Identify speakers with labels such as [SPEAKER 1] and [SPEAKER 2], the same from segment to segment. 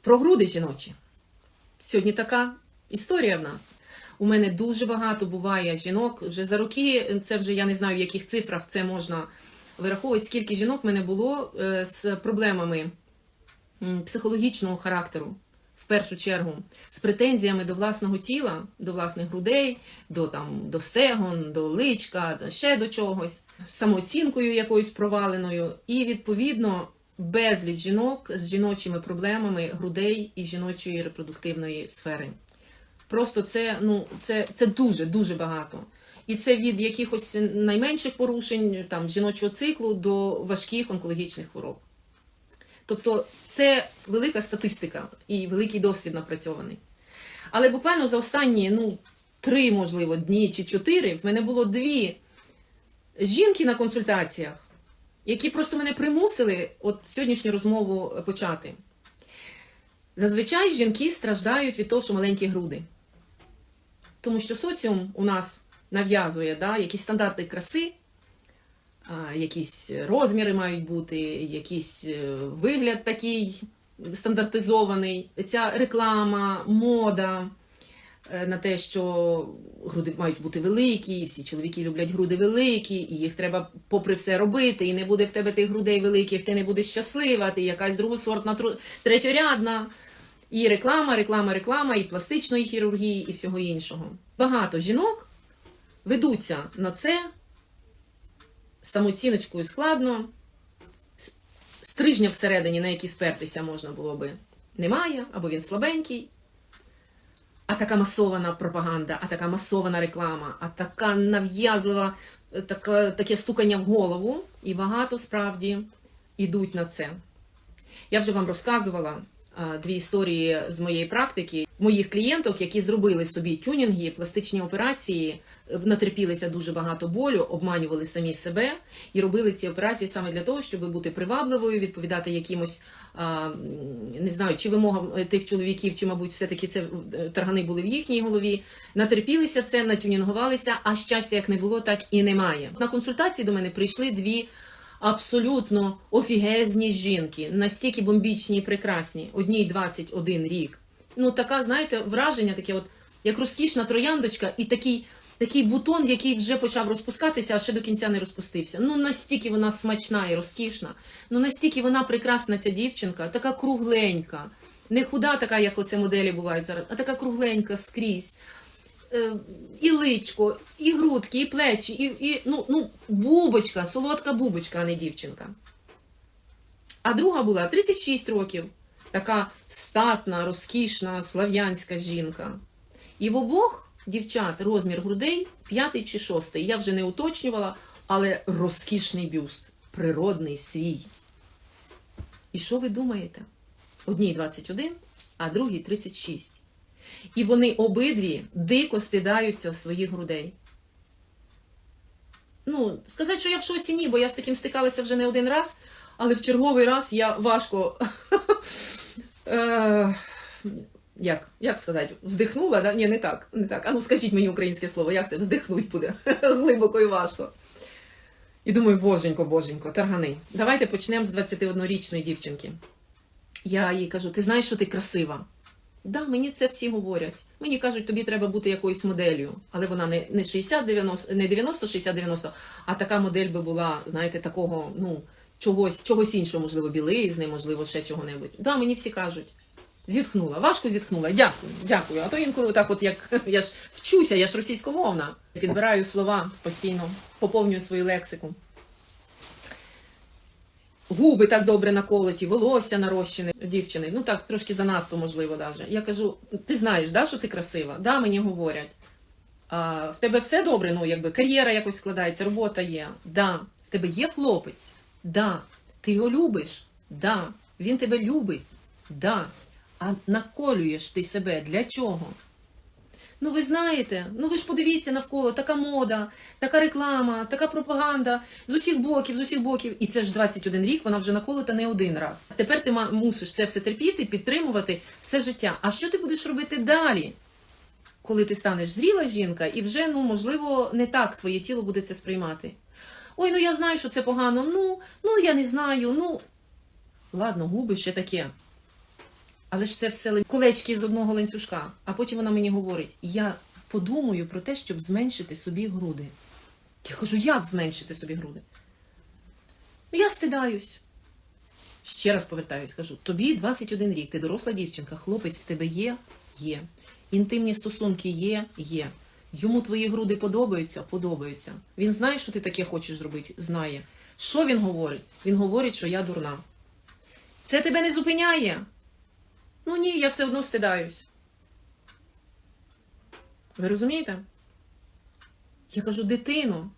[SPEAKER 1] Про груди жіночі. Сьогодні така історія в нас. У мене дуже багато буває жінок. Вже за роки, це вже я не знаю, в яких цифрах це можна вираховувати, скільки жінок в мене було е, з проблемами психологічного характеру. В першу чергу з претензіями до власного тіла, до власних грудей, до там до стегон, до личка, ще до чогось, самооцінкою якоюсь проваленою, і відповідно безліч жінок з жіночими проблемами грудей і жіночої репродуктивної сфери. Просто це, ну, це, це дуже дуже багато. І це від якихось найменших порушень там жіночого циклу до важких онкологічних хвороб. Тобто це велика статистика і великий досвід напрацьований. Але буквально за останні ну, три, можливо, дні чи чотири в мене було дві жінки на консультаціях, які просто мене примусили от сьогоднішню розмову почати. Зазвичай жінки страждають від того, що маленькі груди. Тому що соціум у нас нав'язує да, якісь стандарти краси, якісь розміри мають бути, якийсь е, вигляд такий стандартизований, ця реклама, мода е, на те, що груди мають бути великі, і всі чоловіки люблять груди великі, і їх треба попри все робити, і не буде в тебе тих грудей великих, ти не будеш щаслива, ти якась другосортна, третьорядна. І реклама, реклама, реклама, і пластичної хірургії, і всього іншого. Багато жінок ведуться на це самоціночкою складно, стрижня всередині, на який спертися можна було би, немає, або він слабенький. А така масована пропаганда, а така масована реклама, а така нав'язлива, так, таке стукання в голову, і багато справді йдуть на це. Я вже вам розказувала дві історії з моєї практики моїх клієнток, які зробили собі тюнінги, пластичні операції, е, натерпілися дуже багато болю, обманювали самі себе і робили ці операції саме для того, щоб бути привабливою, відповідати якимось не знаю, чи вимогам е, тих чоловіків, чи, мабуть, все-таки це е, таргани були в їхній голові. Натерпілися це, натюнінгувалися, а щастя як не було, так і немає. На консультації до мене прийшли дві абсолютно офігезні жінки, настільки бомбічні і прекрасні. Одній 21 рік. Ну, така, знаєте, враження таке, от, як розкішна трояндочка, і такий, такий бутон, який вже почав розпускатися, а ще до кінця не розпустився. Ну, настільки вона смачна і розкішна, ну настільки вона прекрасна, ця дівчинка, така кругленька. Не худа така, як оце моделі бувають зараз, а така кругленька скрізь. Е, і личко, і грудки, і плечі, і, і ну, ну, бубочка, солодка бубочка, а не дівчинка. А друга була 36 років, така статна, розкішна, слав'янська жінка. І в обох дівчат розмір грудей п'ятий чи шостий. Я вже не уточнювала, але розкішний бюст, природний свій. І що ви думаєте? Одній 21, а другій 36. І вони обидві дико стидаються своїх грудей. Ну, сказати, що я в шоці ні, бо я з таким стикалася вже не один раз, але в черговий раз я важко. е, Як як сказати, вздихнула? Да? Ні, не так. не так. А ну скажіть мені українське слово, як це вздихнуть буде глибоко і важко. І думаю, боженько, боженько, таргани. Давайте почнемо з 21-річної дівчинки. Я їй кажу: ти знаєш, що ти красива? Да, мені це всі говорять. Мені кажуть, тобі треба бути якоюсь моделлю. Але вона не, не 60-90, не 90-60-90, а така модель би була, знаєте, такого, ну, чогось, чогось іншого, можливо, білизни, можливо, ще чого-небудь. Да, мені всі кажуть. Зітхнула, важко зітхнула. Дякую, дякую. А то інколи так, от як я ж вчуся, я ж російськомовна. Підбираю слова постійно, поповнюю свою лексику. Губи так добре наколоті, волосся нарощене дівчини. Ну так, трошки занадто, можливо, даже. Я кажу: ти знаєш, да, що ти красива? Да, мені говорять. А, в тебе все добре, ну якби кар'єра якось складається, робота є. Да. В тебе є хлопець? Да. Ти його любиш? Да. Він тебе любить? Да. А наколюєш ти себе для чого? Ну, ви знаєте, ну ви ж подивіться навколо, така мода, така реклама, така пропаганда з усіх боків, з усіх боків. І це ж 21 рік, вона вже наколота не один раз. Тепер ти мусиш це все терпіти, підтримувати все життя. А що ти будеш робити далі? Коли ти станеш зріла жінка, і вже, ну, можливо, не так твоє тіло буде це сприймати. Ой, ну я знаю, що це погано. Ну, ну я не знаю. Ну, ладно, губи ще таке. Але ж це все колечки з одного ланцюжка. А потім вона мені говорить: я подумаю про те, щоб зменшити собі груди. Я кажу, як зменшити собі груди? Ну, я стидаюсь. Ще раз повертаюсь, кажу: тобі 21 рік, ти доросла дівчинка, хлопець в тебе є? Є. Інтимні стосунки є? Є. Йому твої груди подобаються? Подобаються. Він знає, що ти таке хочеш зробити? Знає. Що він говорить? Він говорить, що я дурна. Це тебе не зупиняє? Ну ні, я все одно стидаюсь. Ви розумієте? Я кажу, дитино,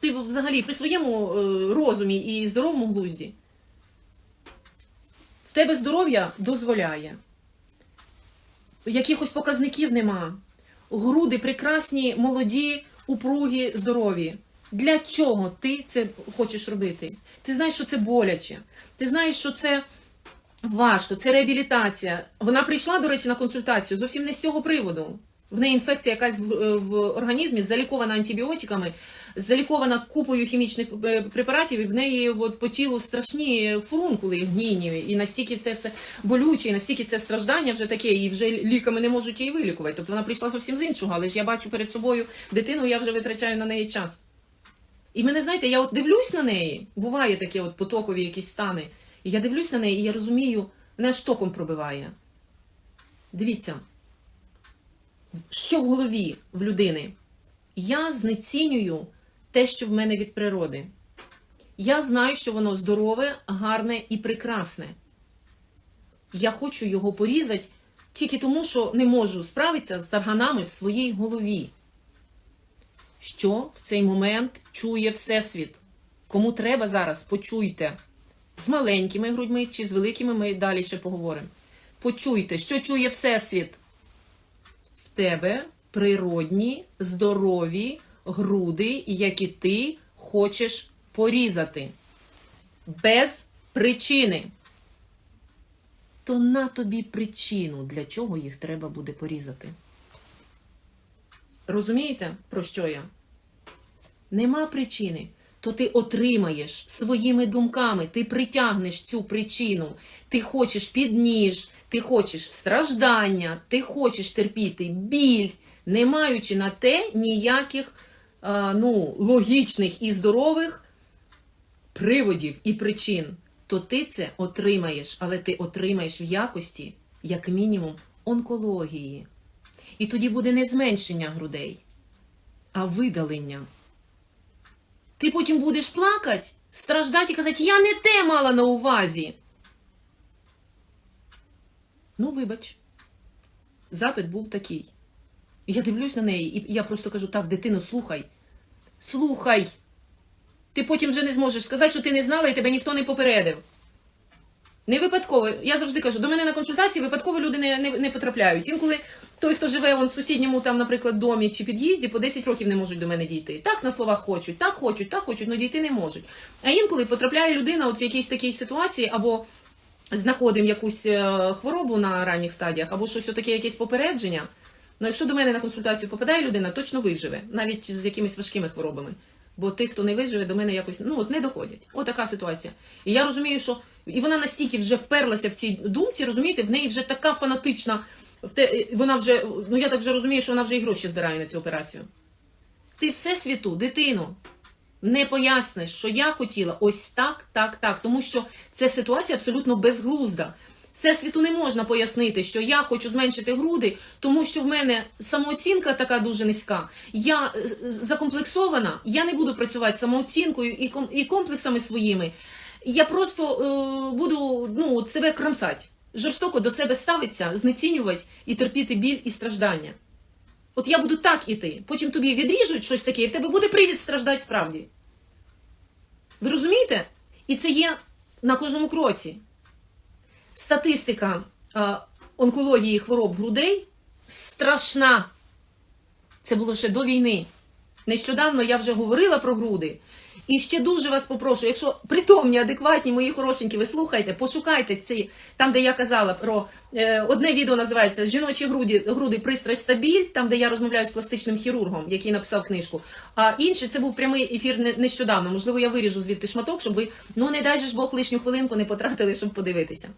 [SPEAKER 1] ти взагалі при своєму е, розумі і здоровому глузді. В тебе здоров'я дозволяє. Якихось показників нема. Груди прекрасні, молоді, упругі, здорові. Для чого ти це хочеш робити? Ти знаєш, що це боляче. Ти знаєш, що це важко, це реабілітація. Вона прийшла, до речі, на консультацію зовсім не з цього приводу. В неї інфекція якась в, е, в організмі, залікована антибіотиками, залікована купою хімічних е, препаратів, і в неї от, по тілу страшні фурункули гнійні, і настільки це все болюче, і настільки це страждання вже таке, і вже ліками не можуть її вилікувати. Тобто вона прийшла зовсім з іншого, але ж я бачу перед собою дитину, я вже витрачаю на неї час. І мене, знаєте, я от дивлюсь на неї, буває такі от потокові якісь стани, і я дивлюсь на неї, і я розумію, мене током пробиває. Дивіться, що в голові в людини? Я знецінюю те, що в мене від природи. Я знаю, що воно здорове, гарне і прекрасне. Я хочу його порізати тільки тому, що не можу справитися з тарганами в своїй голові. Що в цей момент чує Всесвіт? Кому треба зараз, почуйте. З маленькими грудьми чи з великими ми далі ще поговоримо. Почуйте, що чує Всесвіт. Тебе природні, здорові груди, які ти хочеш порізати. Без причини. То на тобі причину, для чого їх треба буде порізати. Розумієте, про що я? Нема причини. То ти отримаєш своїми думками, ти притягнеш цю причину. Ти хочеш під ніж, ти хочеш страждання, ти хочеш терпіти біль, не маючи на те ніяких а, ну, логічних і здорових приводів і причин. То ти це отримаєш, але ти отримаєш в якості, як мінімум, онкології. І тоді буде не зменшення грудей, а видалення. Ти потім будеш плакати, страждати і казати, я не те мала на увазі. Ну, вибач, запит був такий. Я дивлюсь на неї, і я просто кажу: так, дитино, слухай. Слухай. Ти потім вже не зможеш сказати, що ти не знала і тебе ніхто не попередив. Не випадково. Я завжди кажу, до мене на консультації випадково люди не, не, не потрапляють. Інколи той, хто живе в сусідньому, там, наприклад, домі чи під'їзді, по 10 років не можуть до мене дійти. Так на словах хочуть, так хочуть, так хочуть, але дійти не можуть. А інколи потрапляє людина от в якійсь такій ситуації, або знаходимо якусь е, хворобу на ранніх стадіях, або щось таке, якесь попередження. Ну, якщо до мене на консультацію попадає людина, точно виживе, навіть з якимись важкими хворобами. Бо тих, хто не виживе, до мене якось ну от не доходять. Отака ситуація. І я розумію, що і вона настільки вже вперлася в цій думці, розумієте, в неї вже така фанатична. В те, вона вже, ну я так вже розумію, що вона вже і гроші збирає на цю операцію. Ти все світу, дитину, не поясниш, що я хотіла ось так, так, так. Тому що ця ситуація абсолютно безглузда. Всесвіту не можна пояснити, що я хочу зменшити груди, тому що в мене самооцінка така дуже низька. Я е, закомплексована, я не буду працювати самооцінкою і комплексами своїми. Я просто е, буду ну, себе крамсати, жорстоко до себе ставитися, знецінювати і терпіти біль і страждання. От я буду так іти, потім тобі відріжуть щось таке, і в тебе буде привід страждати справді. Ви розумієте? І це є на кожному кроці. Статистика е, онкології хвороб грудей страшна. Це було ще до війни. Нещодавно я вже говорила про груди. І ще дуже вас попрошу, якщо притомні, адекватні, мої хорошенькі, ви слухайте, пошукайте ці, там, де я казала про е, одне відео називається Жіночі груди, груди пристрасть та біль, там, де я розмовляю з пластичним хірургом, який написав книжку. А інше це був прямий ефір нещодавно. Можливо, я виріжу звідти шматок, щоб ви, ну не дай же ж Бог лишню хвилинку не потратили, щоб подивитися.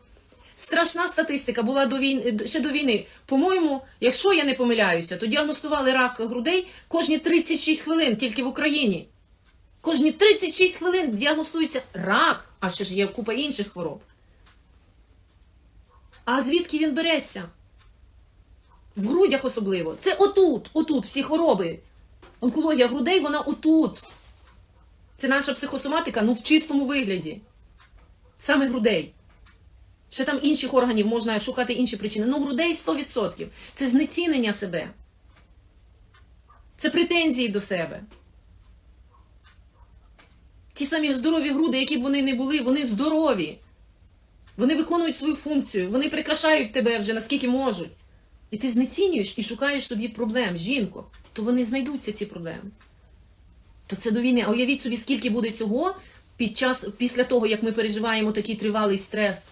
[SPEAKER 1] Страшна статистика була до війни ще до війни. По-моєму, якщо я не помиляюся, то діагностували рак грудей кожні 36 хвилин тільки в Україні. Кожні 36 хвилин діагностується рак, а ще ж є купа інших хвороб. А звідки він береться? В грудях особливо. Це отут, отут, всі хвороби. Онкологія грудей, вона отут. Це наша психосоматика, ну в чистому вигляді. Саме грудей. Ще там інших органів можна шукати інші причини. Ну, грудей 100%. Це знецінення себе. Це претензії до себе. Ті самі здорові груди, які б вони не були, вони здорові. Вони виконують свою функцію, вони прикрашають тебе вже наскільки можуть. І ти знецінюєш і шукаєш собі проблем, жінко, то вони знайдуться ці проблеми. То це до війни. А уявіть собі, скільки буде цього під час, після того, як ми переживаємо такий тривалий стрес.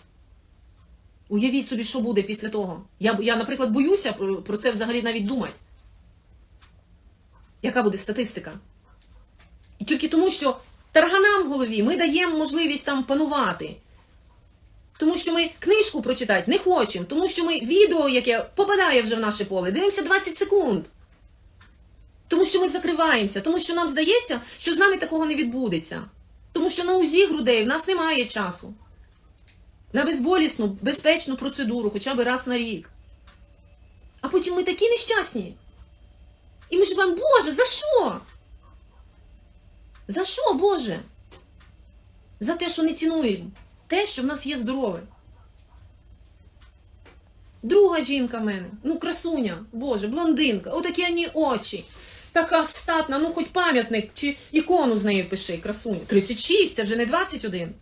[SPEAKER 1] Уявіть собі, що буде після того. Я, я наприклад, боюся про, про це взагалі навіть думати. Яка буде статистика? І тільки тому, що тарганам в голові ми даємо можливість там панувати. Тому що ми книжку прочитати не хочемо, тому що ми відео, яке попадає вже в наше поле, дивимося 20 секунд. Тому що ми закриваємося, тому що нам здається, що з нами такого не відбудеться. Тому що на УЗІ грудей в нас немає часу. На безболісну, безпечну процедуру, хоча б раз на рік. А потім ми такі нещасні. І ми шукаємо, Боже, за що? За що, Боже? За те, що не цінуємо. Те, що в нас є здорове. Друга жінка в мене, ну красуня, Боже, блондинка, отакі ані очі. Така статна, ну хоч пам'ятник чи ікону з нею пиши, красуня. 36, це вже не 21.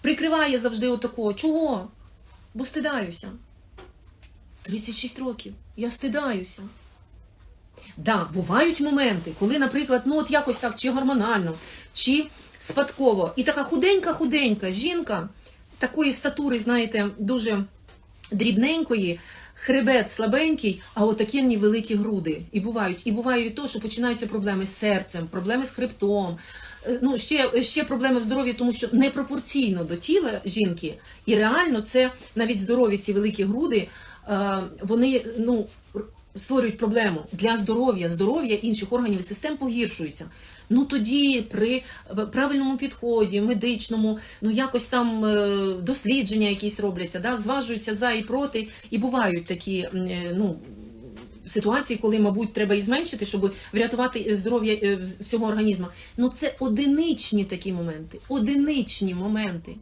[SPEAKER 1] Прикриває завжди отакого. Чого? Бо стидаюся. 36 років. Я стидаюся. Да, бувають моменти, коли, наприклад, ну от якось так, чи гормонально, чи спадково. І така худенька-худенька жінка, такої статури, знаєте, дуже дрібненької, хребет слабенький, а отакі великі груди. І бувають. І буває від того, що починаються проблеми з серцем, проблеми з хребтом. Е, Ну, ще, ще проблеми в здоров'ї, тому що непропорційно до тіла жінки, і реально це навіть здорові ці великі груди, е, вони ну, створюють проблему для здоров'я, здоров'я інших органів і систем погіршується. Ну тоді при правильному підході, медичному, ну якось там е, дослідження якісь робляться, да, зважуються за і проти, і бувають такі е, ну, ситуації, коли, мабуть, треба і зменшити, щоб врятувати здоров'я е, всього організму. Ну це одиничні такі моменти, одиничні моменти.